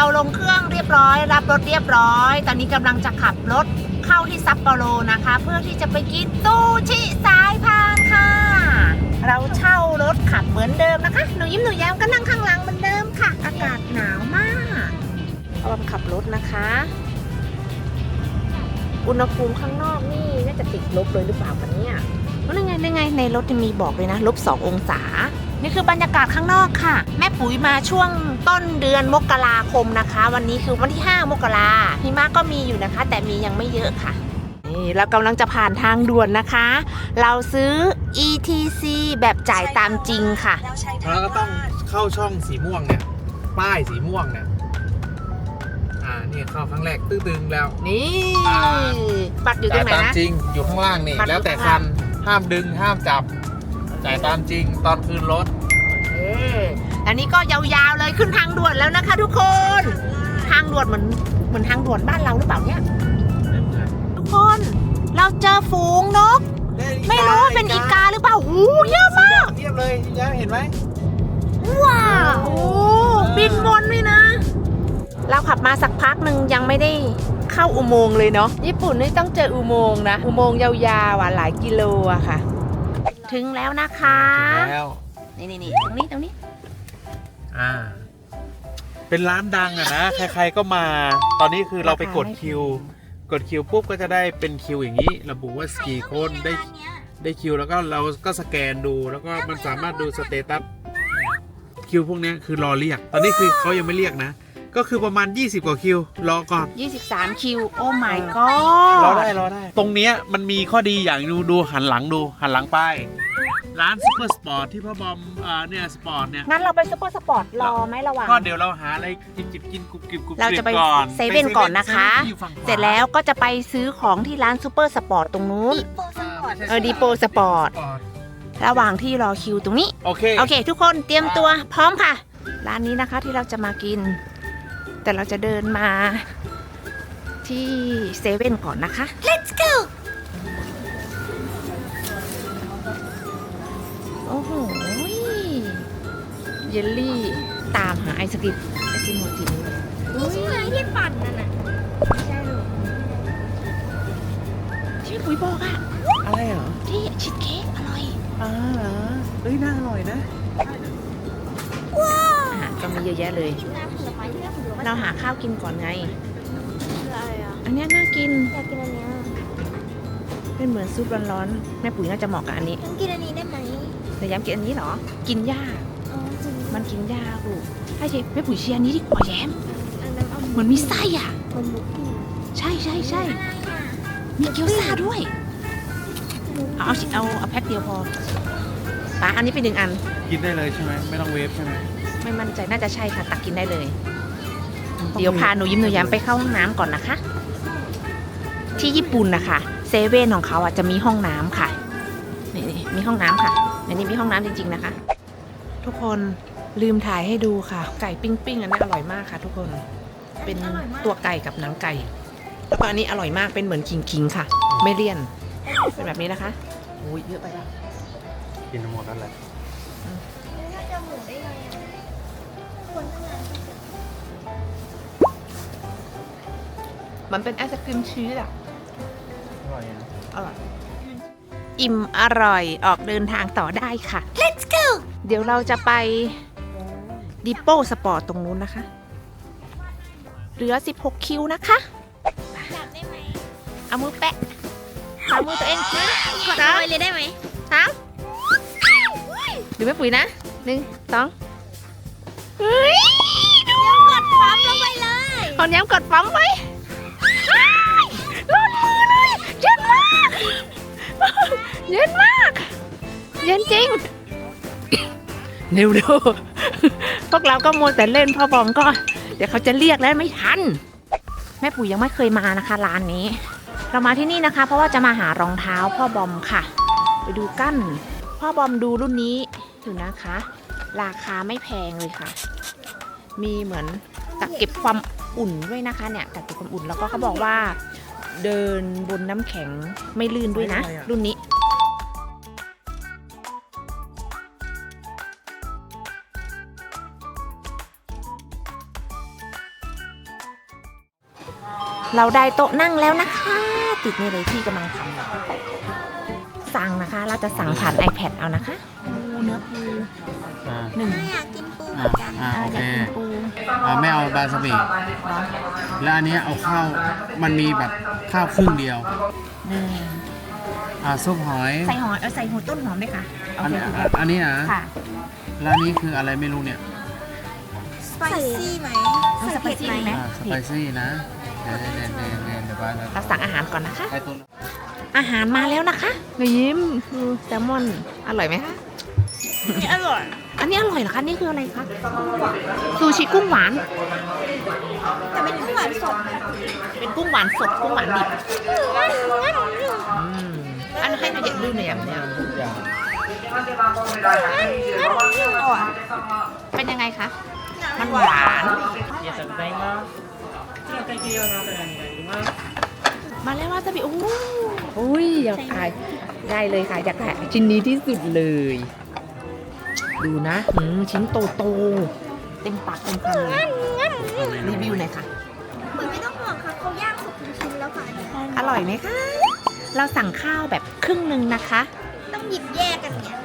เราลงเครื่องเรียบร้อย รับรถเรียบร้อย ตอนนี้กำลังจะขับรถเข้าที่ซัปโปโรนะคะ เพื่อที่จะไปกินซูชิสายพานค่ะ เราเช่ารถขับเหมือนเดิมนะคะ หนูยิ้มหนูแย้มก็นั่งข้างหลังเหมือนเดิมค่ะ อากาศหนาวมากออมขับรถนะคะ อุณหภูมิข้างนอกนี่น่าจะติดลบเลยหรือเปล่าคะเนี่ยนั่นไงนั่นไงในรถจะมีบอกเลยนะลบสององศา นี่คือบรรยากาศข้างนอกค่ะ แม่ปุ๋ยมาช่วงต้นเดือนมกราคมนะคะ วันนี้คือวันที่ 5 มกราหิมะก็มีอยู่นะคะ แต่มียังไม่เยอะค่ะนี่เรากำลังจะผ่านทางด่วนนะคะ เราซื้อ ETC แบบจ่ายตามจริงค่ะ แล้วก็ต้องเข้าช่องสีม่วงเนี่ย ป้ายสีม่วงเนี่ย อ่านี่เข้าครั้งแรกตึ้งๆแล้ว นี่อ่าบัตรอยู่ตรจ่ายงไหนตามนะ จริงอยู่ข้างล่างนี่ บัตรแล้วแต่อยู่คัข้างนล่าง ห้ามดึงห้ามจับ จ่ายตามจริงตอนคืนรถเอออันนี้ก็ยาวๆเลยขึ้นทางด่วนแล้วนะคะ ทุกคน ทางด่วนเหมือนเหมือนทางด่วนบ้านเราหรือเปล่าเนี่ย ทุกคนเราเจอฝูงนก ไม่รู้ว่าเป็นอีกาหรือเปล่าหูเยอะมากเทียบเลยยังเห็นไหมว้าวโอ้บินวนเลยนะ เราขับมาสักพักหนึ่งยังไม่ได้เข้าอุโมงค์เลยเนาะญี่ปุ่นนี่ต้องเจออุโมงค์นะ อุโมงค์ยาวๆอะหลายกิโลอะค่ะ ถึงแล้วนะคะ ถึงแล้ว นี่นี่นี่ตรงนี้ตรงนี้ อ่า เป็นร้านดังอะนะ ใครๆก็มา ตอนนี้คือเราไปกดคิว กดคิวปุ๊บก็จะได้เป็นคิวอย่างนี้ ระบุว่ากี่คนได้ได้คิวแล้วก็เราก็สแกนดูแล้วก็มันสามารถดูสเตตัสคิวพวกเนี้ยคือรอเรียก ตอนนี้คือเขายังไม่เรียกนะ ก็คือประมาณ 20 กว่าคิว รอก่อน 23 คิว โอ้ my รอ god ได้รอได้ ตรงเนี้ยมันมีข้อดีอย่างดูดูหันหลังดู หันหลังไปร้านซุปเปอร์สปอร์ตที่พ่อบอมอ่าเนี่ยสปอร์ตเนี่ย งั้นเราไปซุปเปอร์สปอร์ตรอไหมระหว่าง ก็เดี๋ยวเราหาอะไรจิบจิบๆกินกรุบกริบกรุบกเราริบจะไปก่อนเซเว่นก่อนนะคะเซเว่ที่อยู่ฝั่งขวาเสร็จแล้วก็จะไปซื้อของที่ร้านซูเปอร์สปอร์ตตรงนู้น เออ Depot Sport ระหว่างที่รอคิวตรงนี้ โอเค โอเค ทุกคนเตรียมตัวพร้อมค่ะ ร้านนี้นะคะที่เราจะมากิน แต่เราจะเดินมาที่เซเว่นก่อนนะคะ let's go โอ้โหเยลลี่ตามหาไอศกรีมไอศกรีมโมจินนี่ใช่ไหมที่ปั่นนั่นน่ะใช่หรอที่พี่ปุ๋ยบอกอะอะไรเหรอที่ชีสเค้กอร่อย อ่าเหรอเฮ้ยน่าอร่อยนะอาหาร ก็มีเยอะแยะเลยกินน้ำผลไม้ที่น่าผลไม้เราหาข้าวกินก่อนไง คืออะไรอะอันเนี้ยน่ากิน อยากกินอันเนี้ยเป็นเหมือนซุปร้อนๆ แม่ปุ๋ยน่าจะเหมาะกับอันนี้ยังกินอันนี้ได้ไหมแต่ย้ำกินอันนี้เหรอ กินยากอ๋อจริงมันกินยากลูกให้เชฟแม่ปุ๋ยเชียร์อันนี้ดีกว่าแย้มอันนั้นเอาเหมือนมีไส้อะมันบุกกี้ใช่ใช่ใช่ อะไรอะมีเกี๊ยวซ่าด้วย เอาเอาเอาเอาแพ็คเดียวพอป้าอันนี้เป็นหนึ่งอัน กินได้เลยใช่ไหมไม่ต้องเวฟใช่ไหม ไม่มั่นใจน่าจะใช่ค่ะ ตักกินได้เลย เดี๋ยวพาหนูยิ้มหนูย้ำไปเข้าห้องน้ำก่อนนะคะ ที่ญี่ปุ่นนะคะเซเว่นของเขาอะจะมีห้องน้ำค่ะนี่นี่มีห้องน้ำค่ะในนี้มีห้องน้ำจริง ๆนะคะ ทุกคนลืมถ่ายให้ดูค่ะ ไก่ปิ้งปิ้งๆอันนี้อร่อยมากค่ะ ทุกคน เป็นตัวไก่กับหนังไก่ แล้วก็อันนี้อร่อยมากเป็นเหมือนคิงคิงๆค่ะ ไม่เลี่ยน เป็นแบบนี้นะคะโอ้ยเยอะไปแล้วกินหมดนั่นแหละ มันเป็นไอศครีมชีสอะอร่อยนะอร่อย อิ่มอร่อยออกเดินทางต่อได้ค่ะ let's go เดี๋ยวเราจะไปดิโป้สปอร์ตตรงนู้นนะคะ เหลือ 16 คิวนะคะอยากได้ไหมเอามือแปะเอามือตัวเองนะกดเอาไว้เลยได้ไหมสามดูแม่ปุ๋ยนะหนึ่งสองเฮ้ยดูกดปั๊มลงไปเลยคอนย้ำกดปั๊มไว้ เร็วเร็วพวกเราก็มัวแต่เล่นพ่อบอมก็ เดี๋ยวเขาจะเรียกแล้วไม่ทัน แม่ปุ๋ยยังไม่เคยมานะคะร้านนี้ เรามาที่นี่นะคะ เพราะว่าจะมาหารองเท้าพ่อบอมค่ะ ไปดูกั้นพ่อบอมดูรุ่นนี้อยู่นะคะ ราคาไม่แพงเลยค่ะ มีเหมือนกักเก็บความอุ่นด้วยนะคะเนี่ยกักเก็บความอุ่นแล้วก็เขาบอกว่า เดินบนน้ำแข็งไม่ลื่นด้วยนะ รุ่นนี้ เราได้โต๊ะนั่งแล้วนะคะ ติดนี่เลยที่กำลังทำอยู่สั่งนะคะ เราจะสั่งผ่าน iPad เอานะคะปูเนื้อปูอ่าหนึ่งไม่อยากกินปูเหมือนกันอ่าอ่าโออเคยากกินปูอ่าไม่เอาบาสบิแล้วอันนี้เอาข้าวมันมีแบบข้าวครึ่งเดียวหนึ่งอ่าซุปหอยใส่หอมเอาใส่หัวต้นหอมด้วยค่ะโออันเคนี้โอเคอันนี้นะค่ะ แล้วอันนี้คืออะไรไม่รู้เนี่ยส ไปซี่ไหมเอาสไปซี่ไหมอ่าสไปซี่นะ เดี๋ยวเดี๋ยวเดี๋ยวเดี๋ยวเดี๋ยวบ้านเราสั่งอาหารก่อนนะคะ ไอ้ตัวอาหารมาแล้วนะคะหนูยิ้มดูแซลมอน อร่อยไหมคะ นี่อร่อยอันนี้อร่อยเหรอคะ นี่คืออะไรคะ ซูชิกุ้งหวาน แต่เป็นกุ้งหวานสดนะเป็นกุ้งหวานสด กุ้งหวานดิบอืมอันให้หนูอยากดูหน่อยอย่างเดียวทุกอย่างเป็นยังไงคะ มันหวานมาแล้วว่าจะบีโอ้โหอุ้ยอยากถ่ายได้เลยค่ะอยากถ่ายชิ้นนี้ที่สุดเลย ดูนะอืมชิ้นโตโตๆเต็มปากเต็มคำเลยรีวิวหน่อยค่ะ เหมือนไม่ต้องห่วงค่ะเขาย่างสุกเป็นชิ้นแล้วค่ะอร่อยไหมคะเราสั่งข้าวแบบครึ่งหนึ่งนะคะ ต้องหยิบแยกกันเนี่ย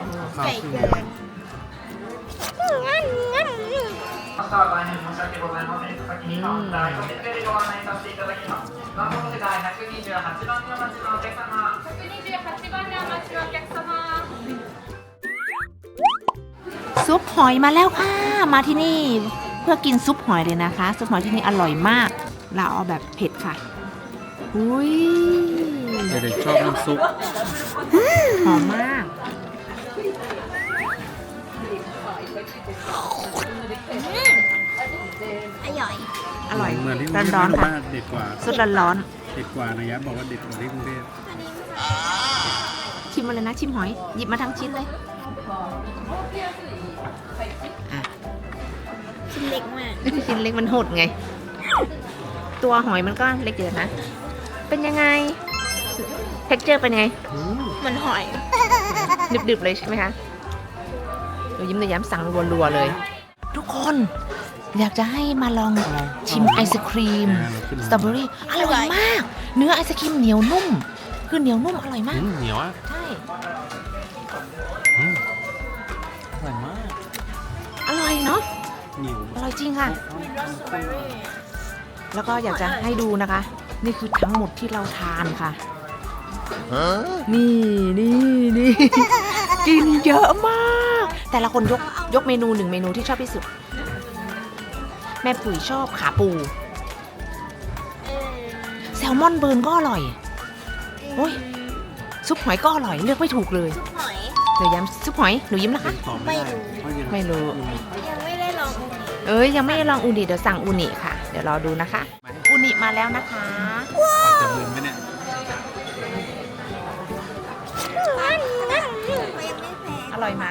ข้าวใหญ่ครึ่งเกินซุปหอยมาแล้วค่ะ มาที่นี่เพื่อกินซุปหอยเลยนะคะ ซุปหอยที่นี่อร่อยมาก เราเอาแบบเผ็ดค่ะ อุ้ยเด็กๆชอบน้ำซุปหอมมาก อร่อยอร่อยเหมือนที่กรุงร้อนเทพร้อนๆหค่ะ ว่าเด็ดกว่าซุปร้อนร้อนเด็ดกว่านะยับบอกว่าเด็ดกว่าที่กรุงเทพๆชิมมาเลยนะชิมหอย หยิบมาทั้งชิ้นเลยอะชิ้นเล็กมากชิ้นเล็กมันหดไง ตัวหอยมันก็เล็กเกินนะ เป็นยังไง เท็กเจอร์เป็นยังไง เหมือนหอย ดึบๆเลยใช่ไหมคะหนูยิ้มในย้ำสั่งรัวๆเลย ทุกคน อยากจะให้มาลองชิมไอศครีมสตรอเบอรี่อร่อยมาก เนื้อไอศครีมเหนียวนุ่ม คือเหนียวนุ่มอร่อยมากอืมเหนียวอะใช่อืมอร่อยมาก อร่อยเนาะเหนียวอร่อยจริงค่ะ แล้วก็อยากจะให้ดูนะคะ นี่คือทั้งหมดที่เราทานค่ะนี่นี่นี่กินเยอะมาก แต่ละคนยกยกเมนูหนึ่งเมนูที่ชอบที่สุด แม่ปุ๋ยชอบขาปู แซลมอนเบิร์นก็อร่อย โอ้ย ซุปหอยก็อร่อยเลือกไม่ถูกเลยซุปหอยเดี๋ยวย้ำซุปหอยหนูยิ้มนะคะตอบไม่ได้เพราะยังไม่รู้ยังไม่ได้ลองอูนิเอ้ยยังไม่ได้ลองอูนิเดี๋ยวสั่งอูนิค่ะ เดี๋ยวรอดูนะคะ อูนิมาแล้วนะคะปากจะมึนไหมเนี่ยเขายังไม่แพงอร่อยไหม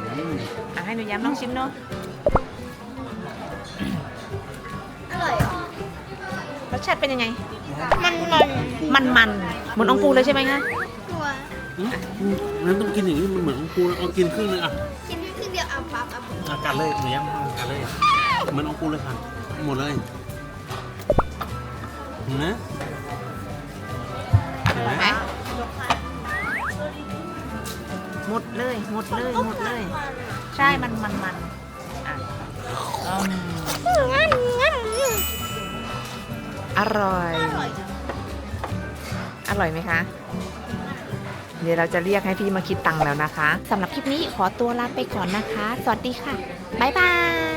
อืมอะให้หนูย้ำลองชิมเนาะ สชาติเป็นยังไง มันมันมันมันๆเหมือนองปูเลยใช่ไหมคะตัวอืมงั้นต้องกินอย่างนี้มันเหมือนของกูนะเอากินครึ่งนึงอะกินครึ่งเดียวเอาปั๊บเอาปั๊บอาการเลยหนูย้ำอาการเลยเหมือนของกูเลยค่ะหมดเลยเห็นไหมเห็นไหมไหมหมดเลย หมดเลย หมดเลย ใช่ มันมันมันอะอืม อร่อย อร่อยไหมคะ เดี๋ยวเราจะเรียกให้พี่มาคิดตังค์แล้วนะคะสำหรับคลิปนี้ขอตัวลาไปก่อนนะคะ สวัสดีค่ะ บ๊ายบาย